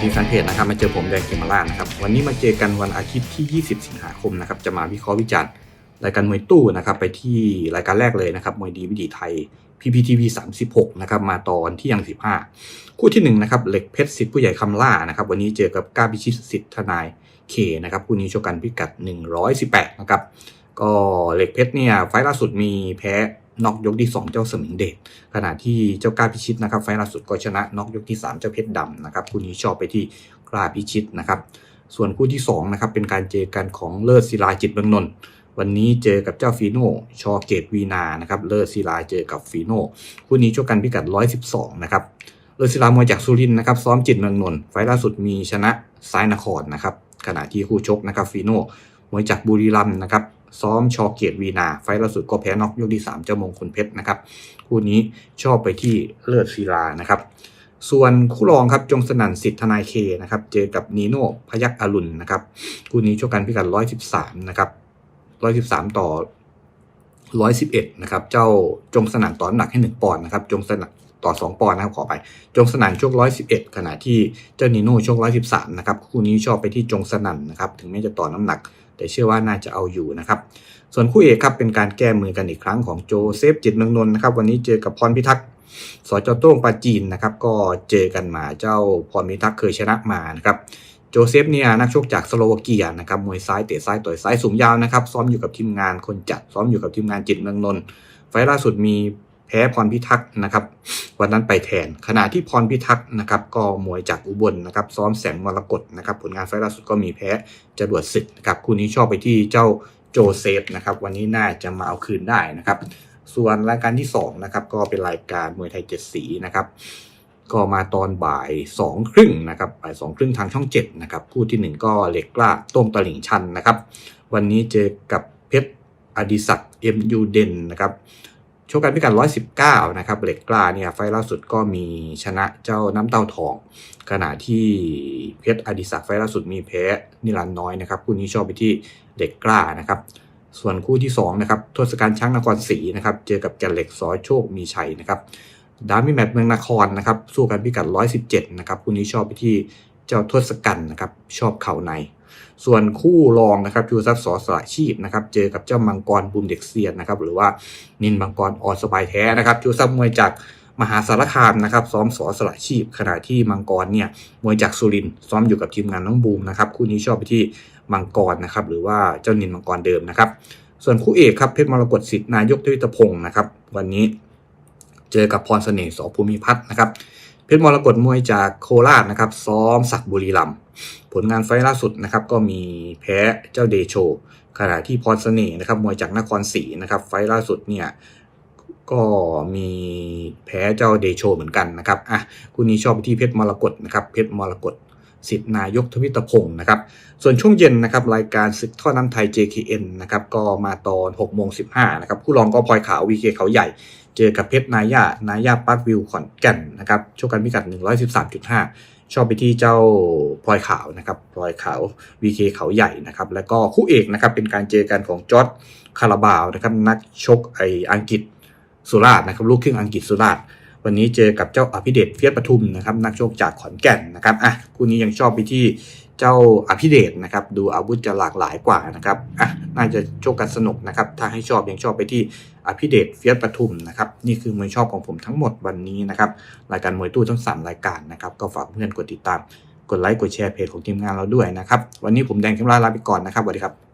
เพจนะครับมาเจอผมแดงเกมมาล่านะครับวันนี้มาเจอกันวันอาทิตย์ที่ 20 สิงหาคมนะครับจะมาวิเคราะห์วิจารณ์รายการมวยตู้นะครับไปที่รายการแรกเลยนะครับมวยดีวิถีไทย PPTV 36นะครับมาตอนที่ยัง 15 คู่ที่1นะครับเหล็กเพชรสิทธิ์ผู้ใหญ่คำล่านะครับวันนี้เจอกับก้าพิชิตสิทธิ์ทนายเคนะครับคู่นี้ชกกันพิกัด 118นะครับ ก็เหล็กเพชรเนี่ยไฟล่าสุดมีแพ้น็อกยกที่ 2 เจ้าสมิงเดชขณะที่เจ้ากล้าพิชิตนะครับ ไฟล่าสุดก็ชนะน็อกยกที่ 3 เจ้าเพชรดำนะครับคู่นี้ชอบไปที่กล้าพิชิตนะครับ ส่วนคู่ที่2นะครับเป็นการเจอกันของเลิศศิลาจิตเมืองนนท์วันนี้เจอกับเจ้าฟีโน่ชอเกตวีนานะครับเลิศศิลาเจอกับฟีโน่คู่นี้ชกกันพิกัด 112 นะครับเลิศศิลามวยจากสุรินนะครับซ้อมจิตเมืองนนท์ไฟล่าสุดมีชนะซ้ายนครนะครับขณะที่คู่ชกนะครับฟีโน่ มวยจากบุรีรัมย์นะครับซ้อมชอเกียรติวีนา ไฟล์ล่าสุดก็แพ้น็อกยกที่ 3 เจ้ามงคลเพชรนะครับคู่นี้ชอบไปที่เลิศศิลานะครับส่วนคู่รองครับจงสนั่นสิทธนายเคนะครับเจอกับนีโน่พยักอรุณนะครับคู่นี้ชกกันพิกัด113นะครับ113 ต่อ 111นะครับเจ้าจงสนั่นต่อหนักให้ 1 ปอนด์นะครับจงสนั่นต่อ 2 ปอนด์นะครับขอไป จงสนั่นชก111 ขณะที่เจ้านีโน่ชก113นะครับคู่นี้ชอบไปที่จงสนั่นนะครับถึงแม้จะต่อน้ำหนัก แต่เชื่อว่าน่าจะเอาอยู่นะครับ ส่วนคู่เอกครับเป็นการแก้มือกันอีกครั้งของโจเซฟจิตเมืองนนท์นะครับวันนี้เจอกับพรพิทักษ์สจโต้งปาจีนนะครับก็เจอกันมาเจ้าพรพิทักษ์เคยชนะมานะครับโจเซฟเนี่ยนักชกจากสโลวาเกียนะครับมวยซ้ายเตะซ้ายต่อยซ้ายสูงยาวนะครับซ้อมอยู่กับทีมงานคนจัดซ้อมอยู่กับทีมงานจิตเมืองนนท์ไฟล์ล่าสุดมี แพ้พรพิทักษ์นะครับ วันนั้นไปแทน ขณะที่พรพิทักษ์นะครับก็มวยจากอุบลนะครับ ซ้อมแสงมรกตนะครับ ผลงานไฟล์ล่าสุดก็มีแพ้จรวดศึกนะครับคู่นี้ชอบไปที่เจ้าโจเซฟนะครับ วันนี้น่าจะมาเอาคืนได้นะครับ ส่วนรายการที่2นะครับก็เป็นรายการมวยไทยเจ็ดสีนะครับก็มาตอนบ่ายสองครึ่งนะครับบ่ายสองครึ่งทางช่อง7นะครับคู่ที่ 1 ก็เหล็กกล้าต้มตลิ่งชันนะครับ วันนี้เจอกับเพชรอดิศักดิ์เอ็มยูเดนนะครับ ชคกันพิกัด119 นะครับเหล็กกล้าเนี่ยไฟล์ล่าสุดก็มีชนะเจ้าน้ำเต้าทอง ขณะที่เพชรอดิศักดิ์ไฟล์ล่าสุดมีแพ้นิรันน้อยนะครับคู่นี้ชอบไปที่เด็กกล้านะครับ ส่วนคู่ที่2นะครับทศกัณฐ์ช้างนครศรีนะครับเจอกับแก่นเหล็กสอโชคมีชัยนะครับดาร์มี่แมตเมืองนครนะครับสู้กันพิกัด 117 นะครับคู่นี้ชอบไปที่ เจ้าทศกัณฐ์นะครับชอบเข่าใน ส่วนคู่รองนะครับชูซับสอสละชีพนะครับเจอกับเจ้ามังกรบุมเด็กเซียนนะครับหรือว่านินมังกรออสบายแท้นะครับชูซับมวยจากมหาสารคามนะครับซ้อมสอสละชีพ ขณะที่มังกรเนี่ยมวยจากสุรินทร์ซ้อมอยู่กับทีมงานน้องบูมนะครับคู่นี้ชอบไปที่มังกรนะครับหรือว่าเจ้านินมังกรเดิมนะครับ ส่วนคู่เอกครับเพชรมรกตสิทธิ์นายกทวิตพงศ์นะครับวันนี้เจอกับพรเสน่ห์สอภูมิพัฒน์นะครับ เพชรมรกตมวยจากโคราชนะครับ ซ้อมสักบุรีรัมผลงานไฟล์ล่าสุดนะครับ ก็มีแพ้เจ้าเดโช ขณะที่พรเสน่ห์นะครับมวยจากนครศรีนะครับ ไฟล์ล่าสุดเนี่ยก็มีแพ้เจ้าเดโชเหมือนกันนะครับอะคู่นี้ชอบไปที่เพชรมรกตนะครับเพชรมรกตสิทธินายกทวิตพงศ์นะครับ ส่วนช่วงเย็นนะครับรายการศึกท่อน้ำไทย JKN นะครับก็มาตอน6โมง15นะครับผู้รองก็พลอยขาว VK เขาใหญ่ เจอกับเพชรนายา นายาปาร์ควิวขอนแก่นนะครับชกกันพิกัด 113.5 ชอบไปที่เจ้าพลอยขาวนะครับพลอยขาว VK เขาใหญ่นะครับ แล้วก็คู่เอกนะครับเป็นการเจอกันของจอร์ดคาราบาวนะครับนักชกไออังกฤษสุราษฎร์นะครับลูกครึ่งอังกฤษสุราษฎร์ วันนี้เจอกับเจ้าอภิเดชเฟียสปทุมนะครับนักชกจากขอนแก่นนะครับอะคู่นี้ยังชอบไปที่เจ้าอภิเดชนะครับดูอาวุธจะหลากหลายกว่านะครับอะน่าจะโชคกันสนุกนะครับถ้าให้ชอบยังชอบไปที่อภิเดชเฟียสปทุมนะครับนี่คือมวยชอบของผมทั้งหมดวันนี้นะครับรายการมวยตู้ทั้งสามรายการนะครับก็ฝากเพื่อนกดติดตามกดไลค์กดแชร์เพจของทีมงานเราด้วยนะครับวันนี้ผมแดงเข้มราลาไปก่อนนะครับสวัสดีครับ